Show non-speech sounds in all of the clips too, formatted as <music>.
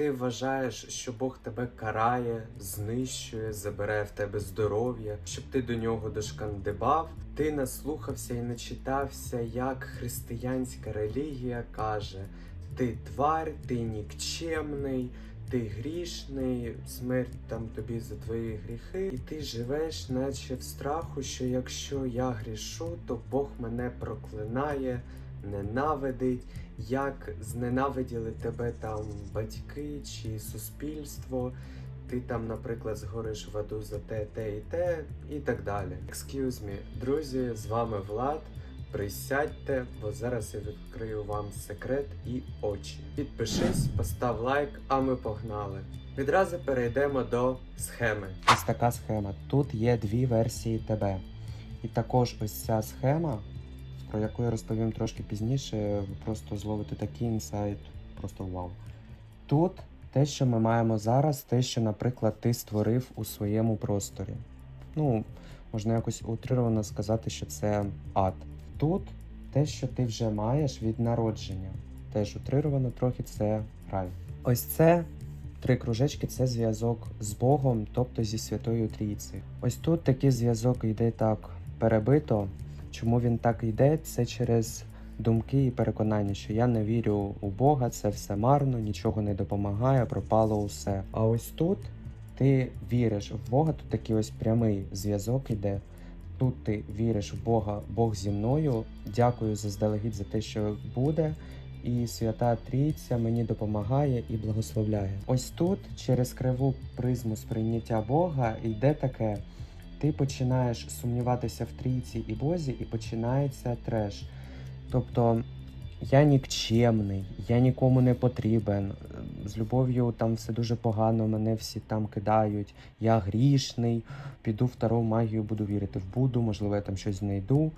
ти вважаєш, що Бог тебе карає, знищує, забере в тебе здоров'я, щоб ти до нього дошкандибав, ти наслухався і начитався, як християнська релігія каже: ти тварь, ти нікчемний. Ти грішний, смерть там тобі за твої гріхи, і ти живеш, наче в страху, що якщо я грішу, то Бог мене проклинає, ненавидить, як зненавиділи тебе там батьки чи суспільство. Ти там, наприклад, згориш в аду за те, те і те, і так далі. Excuse me, друзі, з вами Влад. Присядьте, бо зараз я відкрию вам секрет і очі. Підпишись, постав лайк, а ми погнали. Відразу перейдемо до схеми. Ось така схема. Тут є дві версії тебе. І також ось ця схема, про яку я розповім трошки пізніше, ви просто зловите такий інсайт, просто вау. Тут те, що ми маємо зараз, те, що, наприклад, ти створив у своєму просторі. Ну, можна якось утрировано сказати, що це ад. Тут те, що ти вже маєш від народження. Теж утрировано трохи це рай. Ось це три кружечки це зв'язок з Богом, тобто зі Святою Трійцею. Ось тут такий зв'язок йде так перебито. Чому він так йде? Це через думки і переконання, що я не вірю у Бога, це все марно, нічого не допомагає, пропало усе. А ось тут ти віриш в Бога, тут такий ось прямий зв'язок іде. Тут ти віриш в Бога, Бог зі мною. Дякую заздалегідь за те, що буде. І Свята Трійця мені допомагає і благословляє. Ось тут, через криву призму сприйняття Бога, йде таке: ти починаєш сумніватися в трійці і Бозі, і починається треш. Тобто я нікчемний, я нікому не потрібен. З любов'ю там все дуже погано, мене всі там кидають. Я грішний, піду в таро магію, буду вірити в Буду, можливо, я там щось знайду.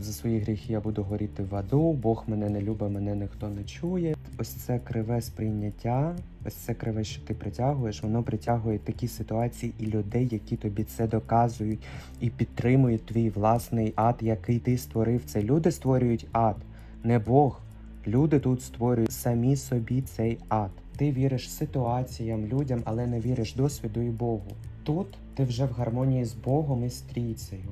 За свої гріхи я буду горіти в аду, Бог мене не любить, мене ніхто не чує. Ось це криве сприйняття, ось це криве, що ти притягуєш, воно притягує такі ситуації і людей, які тобі це доказують і підтримують твій власний ад, який ти створив. Це люди створюють ад, не Бог. Люди тут створюють самі собі цей ад. Ти віриш ситуаціям, людям, але не віриш досвіду і Богу. Тут ти вже в гармонії з Богом і з трійцею.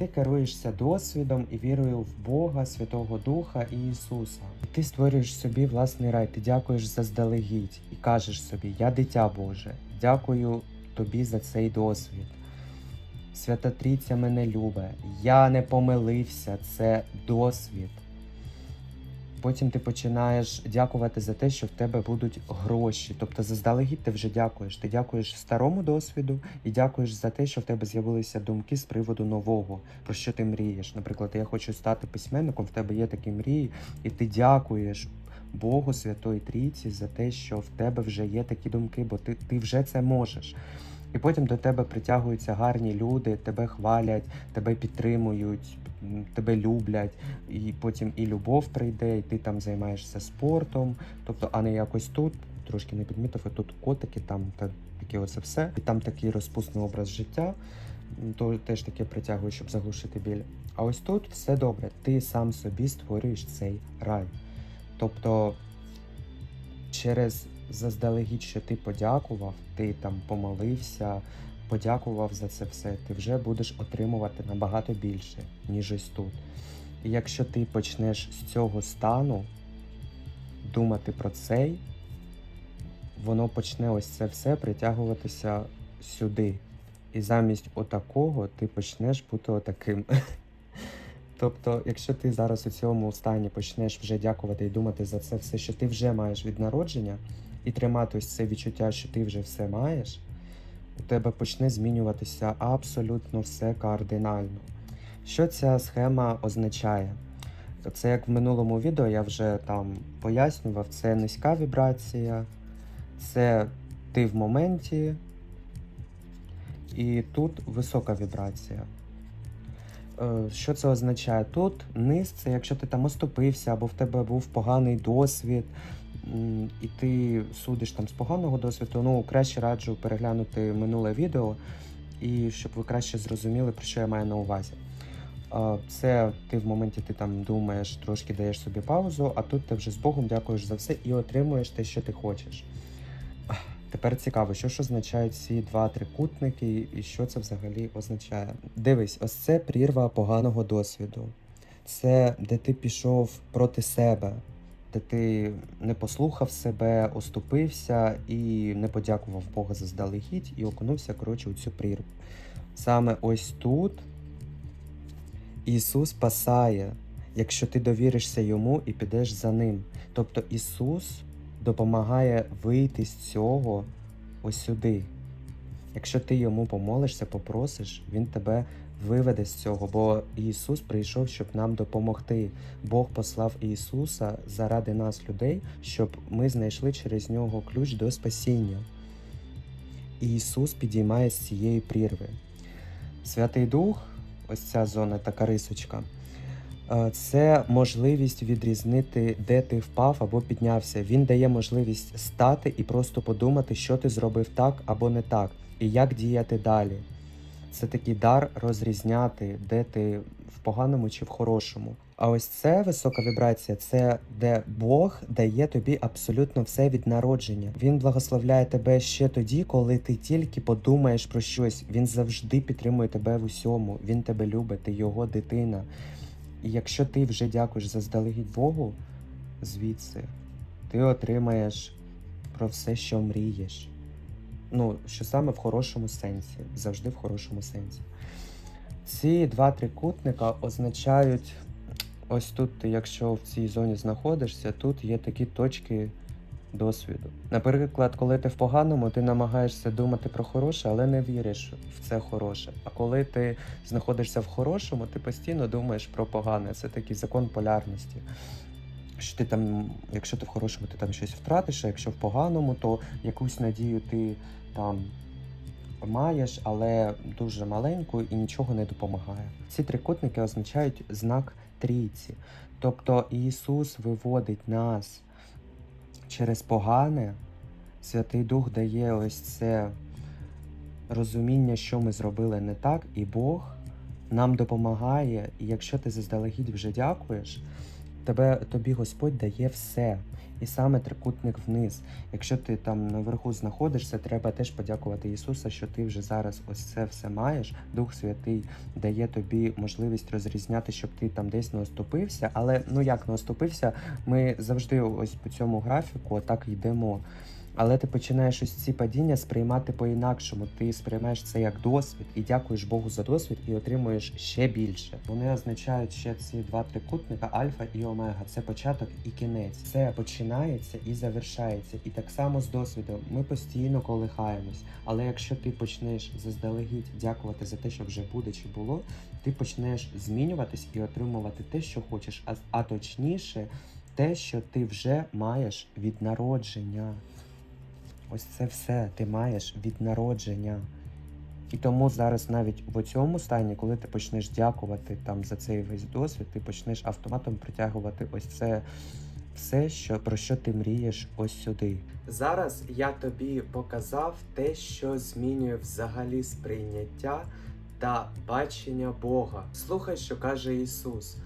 Ти керуєшся досвідом і вірою в Бога, Святого Духа і Ісуса. І ти створюєш собі власний рай. Ти дякуєш заздалегідь і кажеш собі: Я дитя Боже, дякую тобі за цей досвід. Свята Трійця мене любе, Я не помилився, це досвід. Потім ти починаєш дякувати за те, що в тебе будуть гроші. Тобто заздалегідь ти вже дякуєш. Ти дякуєш старому досвіду і дякуєш за те, що в тебе з'явилися думки з приводу нового, про що ти мрієш. Наприклад, я хочу стати письменником, в тебе є такі мрії, і ти дякуєш Богу Святої Трійці за те, що в тебе вже є такі думки, бо ти, ти вже це можеш. І потім до тебе притягуються гарні люди, тебе хвалять, тебе підтримують, тебе люблять, і потім і любов прийде, і ти там займаєшся спортом. Тобто, а не якось тут, трошки не підмітив, а тут котики, там та таке оце все. І там такий розпусний образ життя, то теж таке притягує, щоб заглушити біль. А ось тут все добре, ти сам собі створюєш цей рай. Тобто через заздалегідь, що ти подякував, ти там помолився, подякував за це все, ти вже будеш отримувати набагато більше, ніж ось тут. І якщо ти почнеш з цього стану думати про цей, воно почне ось це все притягуватися сюди. І замість отакого ти почнеш бути отаким. <laughs> Тобто, якщо ти зараз у цьому стані почнеш вже дякувати і думати за це все, що ти вже маєш від народження, і тримати ось це відчуття, що ти вже все маєш, у тебе почне змінюватися абсолютно все кардинально. Що ця схема означає? Це як в минулому відео я вже там пояснював, це низька вібрація, це ти в моменті, і тут висока вібрація. Е, Що це означає? Тут низ це якщо ти там оступився, або в тебе був поганий досвід, і ти судиш там з поганого досвіду, ну краще раджу переглянути минуле відео, і щоб ви краще зрозуміли, про що я маю на увазі. Це ти в моменті ти там думаєш, трошки даєш собі паузу, а тут ти вже з Богом дякуєш за все і отримуєш те, що ти хочеш. Тепер цікаво, що ж означають ці два трикутники і що це взагалі означає. Дивись, ось це прірва поганого досвіду. Це де ти пішов проти себе, де ти не послухав себе, оступився і не подякував Бога заздалегідь і окунувся, коротше, у цю прірву. Саме ось тут Ісус спасає, якщо ти довіришся йому і підеш за ним. Тобто Ісус допомагає вийти з цього ось сюди. Якщо ти йому помолишся, попросиш, Він тебе виведе з цього, бо Ісус прийшов, щоб нам допомогти. Бог послав Ісуса заради нас, людей, щоб ми знайшли через нього ключ до спасіння. Ісус підіймає з цієї прірви. Святий Дух, ось ця зона, така рисочка. е, Це можливість відрізнити, де ти впав або піднявся. Він дає можливість стати і просто подумати, що ти зробив так або не так, і як діяти далі. Це такий дар розрізняти, де ти в поганому чи в хорошому. А ось це висока вібрація, це де Бог дає тобі абсолютно все від народження. Він благословляє тебе ще тоді, коли ти тільки подумаєш про щось. Він завжди підтримує тебе в усьому. Він тебе любить, ти його дитина. І якщо ти вже дякуєш заздалегідь Богу, звідси ти отримаєш про все, що мрієш. Ну, що саме в хорошому сенсі, завжди в хорошому сенсі. Ці два трикутника означають, ось тут, якщо в цій зоні знаходишся, тут є такі точки досвіду. Наприклад, коли ти в поганому, ти намагаєшся думати про хороше, але не віриш в це хороше. А коли ти знаходишся в хорошому, ти постійно думаєш про погане. Це такий закон полярності. Що ти там, якщо ти в хорошому, ти там щось втратиш, а якщо в поганому, то якусь надію ти там маєш, але дуже маленьку і нічого не допомагає. Ці трикутники означають знак трійці. Тобто Ісус виводить нас через погане, Святий Дух дає ось це розуміння, що ми зробили не так, і Бог нам допомагає. І якщо ти заздалегідь вже дякуєш, тебе, тобі Господь дає все. І саме трикутник вниз. Якщо ти там наверху знаходишся, треба теж подякувати Ісуса, що ти вже зараз ось це все маєш. Дух Святий дає тобі можливість розрізняти, щоб ти там десь не оступився. Але ну як не оступився, ми завжди ось по цьому графіку так йдемо. Але ти починаєш ось ці падіння сприймати по-інакшому. Ти сприймаєш це як досвід і дякуєш Богу за досвід і отримуєш ще більше. Вони означають ще ці два трикутника альфа і омега. Це початок і кінець. Це починається і завершається. І так само з досвідом ми постійно колихаємось. Але якщо ти почнеш заздалегідь дякувати за те, що вже буде чи було, ти почнеш змінюватись і отримувати те, що хочеш, а, а точніше, те, що ти вже маєш від народження. Ось це все ти маєш від народження. І тому зараз навіть в цьому стані, коли ти почнеш дякувати там за цей весь досвід, ти почнеш автоматом притягувати ось це все, що, про що ти мрієш ось сюди. Зараз я тобі показав те, що змінює взагалі сприйняття та бачення Бога. Слухай, що каже Ісус.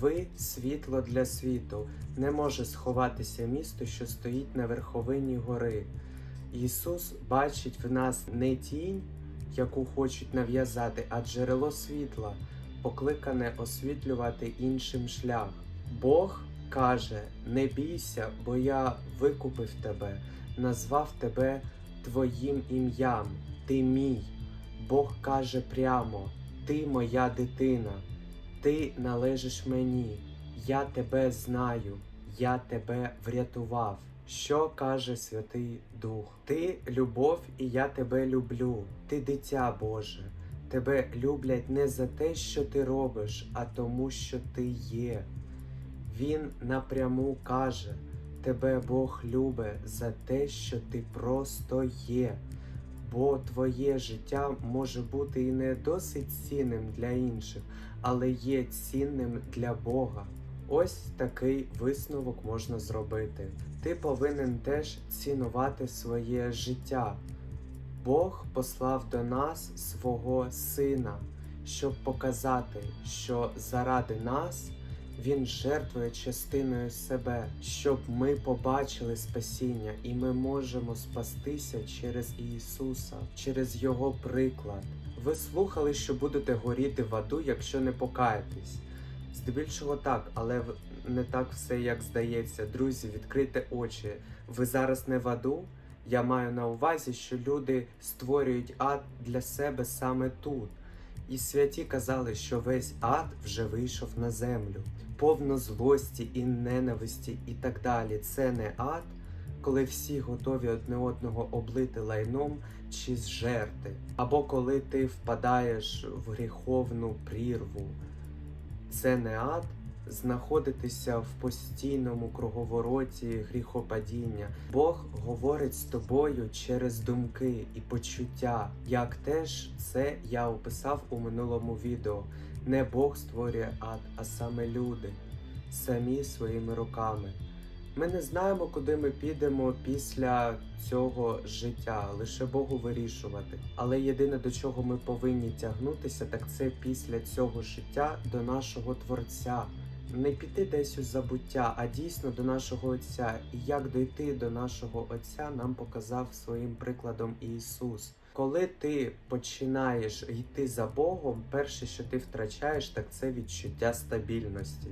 Ви світло для світу, не може сховатися місто, що стоїть на верховині гори. Ісус бачить в нас не тінь, яку хочуть нав'язати, а джерело світла, покликане освітлювати іншим шлях. Бог каже: не бійся, бо я викупив тебе, назвав тебе твоїм ім'ям, ти мій. Бог каже прямо: Ти моя дитина, ти належиш мені, я тебе знаю, я тебе врятував. Що каже Святий Дух? Ти любов, і я тебе люблю. Ти дитя Боже. Тебе люблять не за те, що ти робиш, а тому, що ти є. Він напряму каже: Тебе Бог любить за те, що ти просто є. Бо твоє життя може бути і не досить цінним для інших, але є цінним для Бога. Ось такий висновок можна зробити. Ти повинен теж цінувати своє життя. Бог послав до нас свого Сина, щоб показати, що заради нас він жертвує частиною себе, щоб ми побачили спасіння, і ми можемо спастися через Ісуса, через Його приклад. Ви слухали, що будете горіти в аду, якщо не покаєтесь. Здебільшого так, але не так все, як здається. Друзі, відкрийте очі. Ви зараз не в аду. Я маю на увазі, що люди створюють ад для себе саме тут. І святі казали, що весь ад вже вийшов на землю, повно злості і ненависті, і так далі. Це не ад, коли всі готові одне одного облити лайном чи зжерти, або коли ти впадаєш в гріховну прірву. Це не ад знаходитися в постійному круговороті гріхопадіння. Бог говорить з тобою через думки і почуття. Як теж це я описав у минулому відео. Не Бог створює ад, а саме люди, самі своїми руками. Ми не знаємо, куди ми підемо після цього життя, лише Богу вирішувати. Але єдине до чого ми повинні тягнутися, так це після цього життя до нашого Творця. Не піти десь у забуття, а дійсно до нашого Отця. І як дойти до нашого Отця, нам показав своїм прикладом Ісус. Коли ти починаєш йти за Богом, перше, що ти втрачаєш, так це відчуття стабільності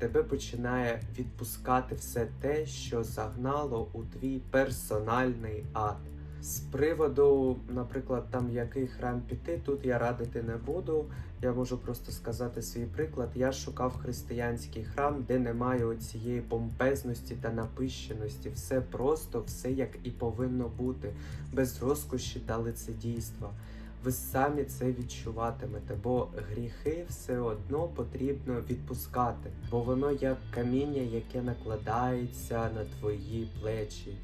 тебе починає відпускати все те, що загнало у твій персональний ад. З приводу, наприклад, там який храм піти, тут я радити не буду. Я можу просто сказати свій приклад. Я шукав християнський храм, де немає цієї помпезності та напищеності. Все просто, все як і повинно бути, без розкоші та лицедійства ви самі це відчуватимете, бо гріхи все одно потрібно відпускати, бо воно як каміння, яке накладається на твої плечі,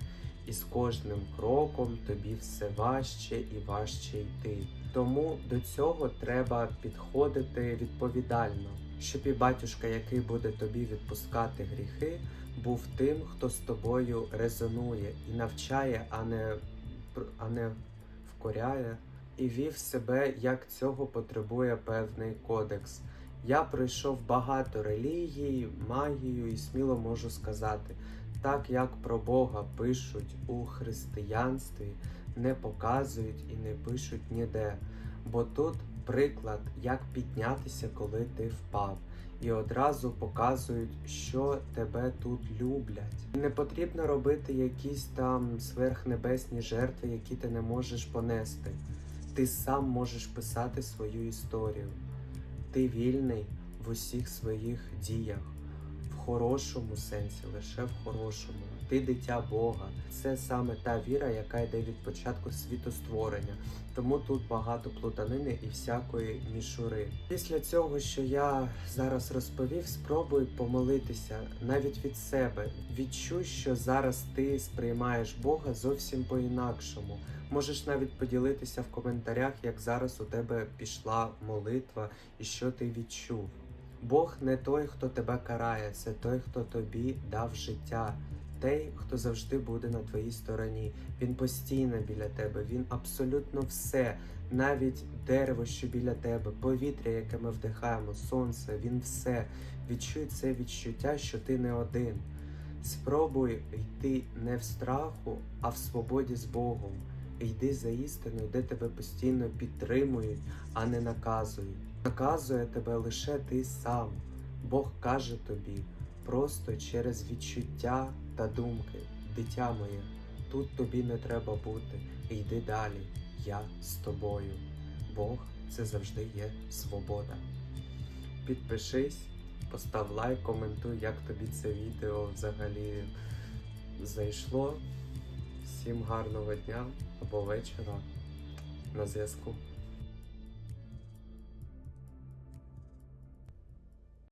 і з кожним кроком тобі все важче і важче йти. Тому до цього треба підходити відповідально, щоб і батюшка, який буде тобі відпускати гріхи, був тим, хто з тобою резонує і навчає, а не, а не вкоряє і вів себе, як цього потребує певний кодекс. Я пройшов багато релігій, магію і сміло можу сказати, так як про Бога пишуть у християнстві, не показують і не пишуть ніде. Бо тут приклад, як піднятися, коли ти впав, і одразу показують, що тебе тут люблять. Не потрібно робити якісь там сверхнебесні жертви, які ти не можеш понести. Ти сам можеш писати свою історію. Ти вільний в усіх своїх діях, хорошому сенсі, лише в хорошому. Ти дитя Бога. Це саме та віра, яка йде від початку світостворення. Тому тут багато плутанини і всякої мішури. Після цього, що я зараз розповів, спробуй помолитися навіть від себе. Відчуй, що зараз ти сприймаєш Бога зовсім по-інакшому. Можеш навіть поділитися в коментарях, як зараз у тебе пішла молитва і що ти відчув. Бог не той, хто тебе карає, це той, хто тобі дав життя. Той, хто завжди буде на твоїй стороні. Він постійно біля тебе, він абсолютно все, навіть дерево, що біля тебе, повітря, яке ми вдихаємо, сонце, він все. Відчуй це відчуття, що ти не один. Спробуй йти не в страху, а в свободі з Богом. Йди за істиною, де тебе постійно підтримують, а не наказують. Наказує тебе лише ти сам. Бог каже тобі просто через відчуття та думки. Дитя моє, тут тобі не треба бути. Йди далі. Я з тобою. Бог це завжди є свобода. Підпишись, постав лайк, коментуй, як тобі це відео взагалі зайшло. Всім гарного дня або вечора на зв'язку.